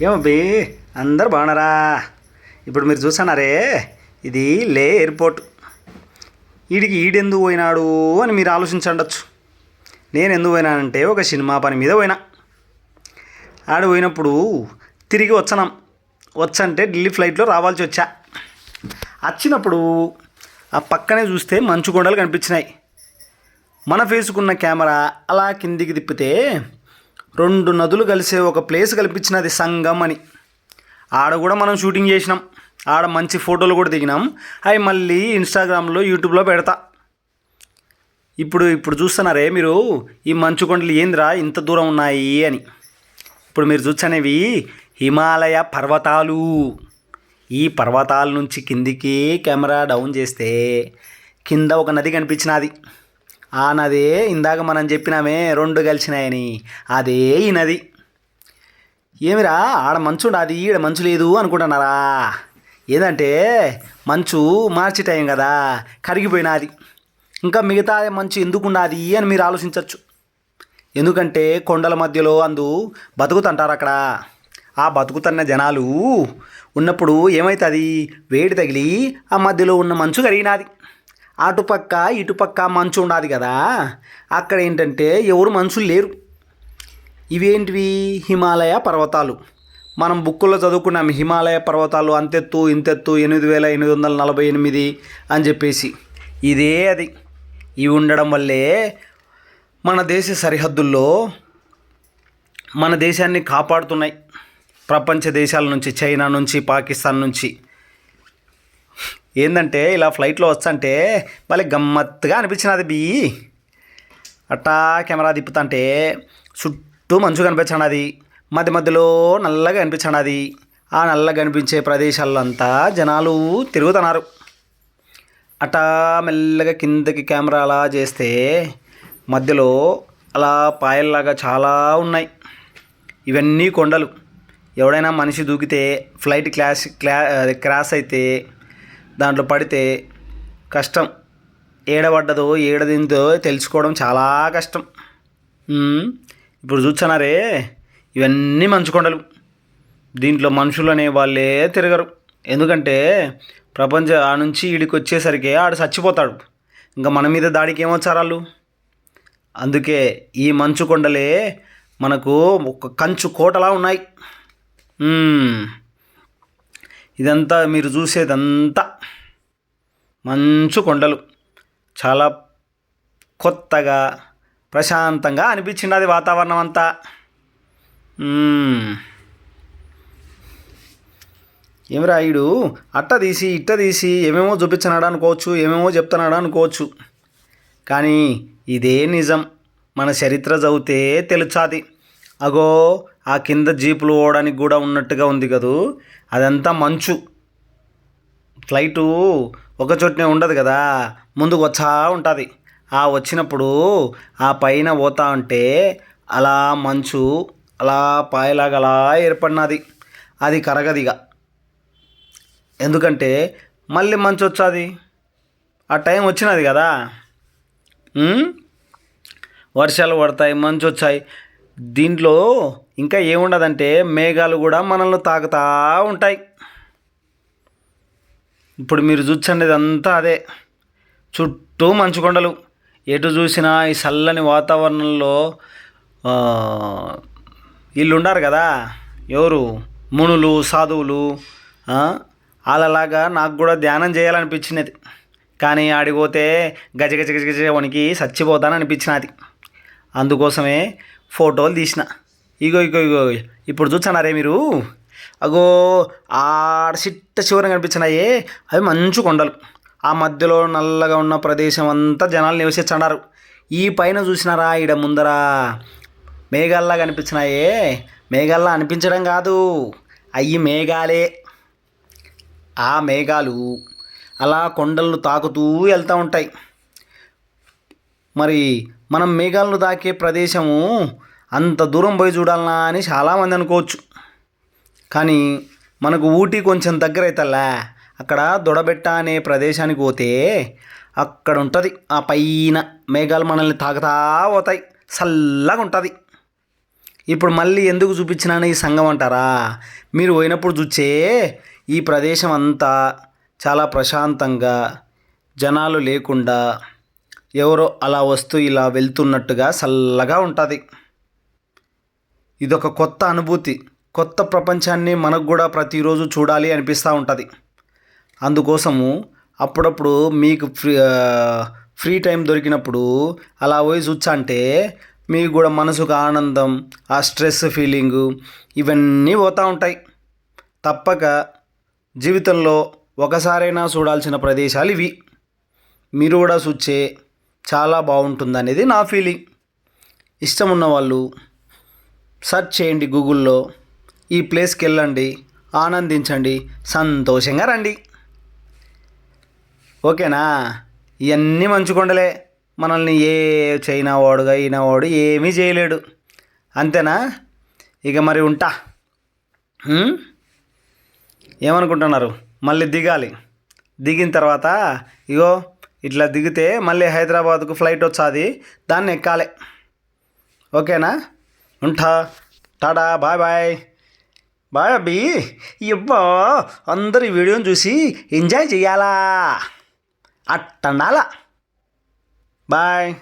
ఏమబ్బి అందరు బాగున్నారా? ఇప్పుడు మీరు చూసన్నారే ఇది లే ఎయిర్పోర్ట్. వీడికి ఈడెందుకు పోయినాడు అని మీరు ఆలోచించండొచ్చు. నేను ఎందుకు పోయినానంటే ఒక సినిమా పని మీద పోయినా. ఆడ పోయినప్పుడు తిరిగి వచ్చనాం. వచ్చంటే ఢిల్లీ ఫ్లైట్లో రావాల్సి వచ్చా. వచ్చినప్పుడు ఆ పక్కనే చూస్తే మంచు కొండలు కనిపించినాయి. మన ఫేసుకున్న కెమెరా అలా కిందికి తిప్పితే రెండు నదులు కలిసే ఒక ప్లేస్ కల్పించినది సంగం అని. ఆడ కూడా మనం షూటింగ్ చేసినాం. ఆడ మంచి ఫోటోలు కూడా దిగినాం. అవి మళ్ళీ ఇన్స్టాగ్రామ్లో యూట్యూబ్లో పెడతా. ఇప్పుడు ఇప్పుడు చూస్తున్నారే మీరు ఈ మంచు కొండలు ఏందిరా ఇంత దూరం ఉన్నాయి అని. ఇప్పుడు మీరు చూసనేవి హిమాలయ పర్వతాలు. ఈ పర్వతాల నుంచి కిందికి కెమెరా డౌన్ చేస్తే కింద ఒక నది కనిపించినది. ఆ నదే ఇందాక మనం చెప్పినామే రెండు కలిసినాయని. అదే ఈ నది. ఏమిరా ఆడ మంచు అది ఈడ మంచు లేదు అనుకుంటున్నారా? ఏదంటే మంచు మార్చి టైం కదా కరిగిపోయినది. ఇంకా మిగతా మంచు ఎందుకున్నది అని మీరు ఆలోచించవచ్చు ఎందుకంటే కొండల మధ్యలో అందు బతుకుతుంటారు అక్కడ. ఆ బతుకుతున్న జనాలు ఉన్నప్పుడు ఏమవుతుంది వేడి తగిలి ఆ మధ్యలో ఉన్న మంచు కరిగినది. అటుపక్క ఇటుపక్క మంచు ఉండాది కదా. అక్కడ ఏంటంటే ఎవరు మనుషులు లేరు. ఇవేంటివి? హిమాలయ పర్వతాలు. మనం బుక్కుల్లో చదువుకున్నాం హిమాలయ పర్వతాలు అంతెత్తు ఇంతెత్తు ఎనిమిది వేల ఎనిమిది వందల నలభై ఎనిమిది అని చెప్పేసి. ఇదే అది. ఇవి ఉండడం వల్లే మన దేశ సరిహద్దుల్లో మన దేశాన్ని కాపాడుతున్నాయి. ప్రపంచ దేశాల నుంచి చైనా నుంచి పాకిస్తాన్ నుంచి. ఏందంటే ఇలా ఫ్లైట్లో వచ్చంటే మళ్ళీ గమ్మత్తుగా అనిపించినది బి. అట్టా కెమెరా తిప్పుతుంటే చుట్టూ మంచు కనిపించండి మధ్య మధ్యలో నల్లగా కనిపించండి ఆ నల్లగా కనిపించే ప్రదేశాలంతా అంతా జనాలు తిరుగుతున్నారు. అటా మెల్లగా కిందకి కెమెరా అలా చేస్తే మధ్యలో అలా పాయల్లాగా చాలా ఉన్నాయి. ఇవన్నీ కొండలు. ఎవడైనా మనిషి దూకితే ఫ్లైట్ క్లాష్ క్లా క్రాష్ అయితే దాంట్లో పడితే కష్టం. ఏడబడ్డదో ఏడదిందో తెలుసుకోవడం చాలా కష్టం. ఇప్పుడు చూస్తున్నారే ఇవన్నీ మంచు కొండలు దీంట్లో మనుషులు అనే వాళ్ళే తిరగరు. ఎందుకంటే ప్రపంచ ఆ నుంచి ఈడికి వచ్చేసరికి ఆడు చచ్చిపోతాడు. ఇంకా మన మీద దాడికి ఏమొచ్చారు వాళ్ళు అందుకే ఈ మంచు కొండలే మనకు ఒక కంచు కోటలా ఉన్నాయి. ఇదంతా మీరు చూసేదంతా మంచు కొండలు. చాలా కొత్తగా ప్రశాంతంగా అనిపించింది అది వాతావరణం అంతా. మ్మ్. ఏమిరా ఈడు? అట్ట తీసి ఇట్ట తీసి ఏమేమో చూపించినాడు అనుకోవచ్చు ఏమేమో చెప్తున్నాడు అనుకోవచ్చు. కానీ ఇదే నిజం. మన చరిత్ర చదివితే తెలుచాది అగో ఆ కింద జీపులు పోవడానికి కూడా ఉన్నట్టుగా ఉంది కదూ. అదంతా మంచు. ఫ్లైటు ఒక చోటనే ఉండదు కదా. ముందుకు వచ్చా ఉంటుంది. ఆ వచ్చినప్పుడు ఆ పైన పోతా ఉంటే అలా మంచు అలా పాయలాగా అలా ఏర్పడినది. అది కరగదిగా ఎందుకంటే మళ్ళీ మంచు వచ్చాది. ఆ టైం వచ్చినది కదా. వర్షాలు పడతాయి మంచు వచ్చాయి. దీంట్లో ఇంకా ఏముండదంటే మేఘాలు కూడా మనల్ని తాకుతా ఉంటాయి. ఇప్పుడు మీరు చూసండి ఇదంతా అదే. చుట్టూ మంచు కొండలు ఎటు చూసినా ఈ చల్లని వాతావరణంలో వీళ్ళు ఉండారు కదా. ఎవరు? మునులు సాధువులు ఆ, వాళ్ళలాగా నాకు కూడా ధ్యానం చేయాలనిపించినది. కానీ ఆడిపోతే గజగజ గజ గజ గజ వణికి చచ్చిపోతాను అనిపించినది అందుకోసమే ఫోటోలు తీసిన. ఇగో ఇగో ఇగో ఇప్పుడు చూస్తున్నారే మీరు? అగో ఆడ చిట్ట చివరన కనిపించినాయే. అవి మంచు కొండలు. ఆ మధ్యలో నల్లగా ఉన్న ప్రదేశం అంతా జనాలు నివసించన్నారు ఈ పైన చూసినారా ఈడ ముందర? మేఘాల్లా కనిపించినాయే. మేఘాల్లా అనిపించడం కాదు. అయ్యి మేఘాలే. ఆ మేఘాలు అలా కొండలను తాకుతూ వెళ్తూ ఉంటాయి. మరి మనం మేఘాలను తాకే ప్రదేశము అంత దూరం పోయి చూడాలనా అని చాలామంది అనుకోవచ్చు. కానీ మనకు ఊటీ కొంచెం దగ్గర అవుతల్లా అక్కడ దొడబెట్ట అనే ప్రదేశానికి పోతే అక్కడ ఉంటుంది ఆ పైన మేఘాలు మనల్ని తాకుతా పోతాయి. చల్లగా ఉంటుంది ఇప్పుడు మళ్ళీ ఎందుకు చూపించినాను ఈ సంఘం అంటారా? మీరు పోయినప్పుడు చూచే ఈ ప్రదేశం అంతా చాలా ప్రశాంతంగా జనాలు లేకుండా ఎవరో అలా వస్తూ ఇలా వెళ్తున్నట్టుగా చల్లగా ఉంటుంది. ఇదొక కొత్త అనుభూతి. కొత్త ప్రపంచాన్ని మనకు కూడా ప్రతిరోజు చూడాలి అనిపిస్తూ ఉంటుంది. అందుకోసము అప్పుడప్పుడు మీకు ఫ్రీ ఫ్రీ టైం దొరికినప్పుడు అలా పోయి చూచ్చంటే మీకు కూడా మనసుకు ఆనందం ఆ స్ట్రెస్ ఫీలింగు ఇవన్నీ పోతూ ఉంటాయి. తప్పక జీవితంలో ఒకసారైనా చూడాల్సిన ప్రదేశాలు ఇవి. మీరు కూడా చూచే చాలా బాగుంటుంది అనేది నా ఫీలింగ్. ఇష్టం ఉన్న వాళ్ళు సెర్చ్ చేయండి గూగుల్లో ఈ ప్లేస్కి వెళ్ళండి ఆనందించండి సంతోషంగా రండి. ఓకేనా? ఇవన్నీ మంచు కొండలే. మనల్ని ఏ చైనా వాడుగా అయినా వాడు ఏమీ చేయలేడు. అంతేనా? ఇక మరి ఉంటా. ఏమనుకుంటున్నారు? మళ్ళీ దిగాలి. దిగిన తర్వాత ఇగో ఇట్లా దిగితే మళ్ళీ హైదరాబాద్కు ఫ్లైట్ వచ్చాది దాన్ని ఎక్కాలి. ఓకేనా? ఉంటా. Tada bye bye. బాయ్ అబ్బి. ఇవ్వ అందరు ఈ వీడియోని చూసి ఎంజాయ్ చేయాలా అట్టండాలా. బాయ్.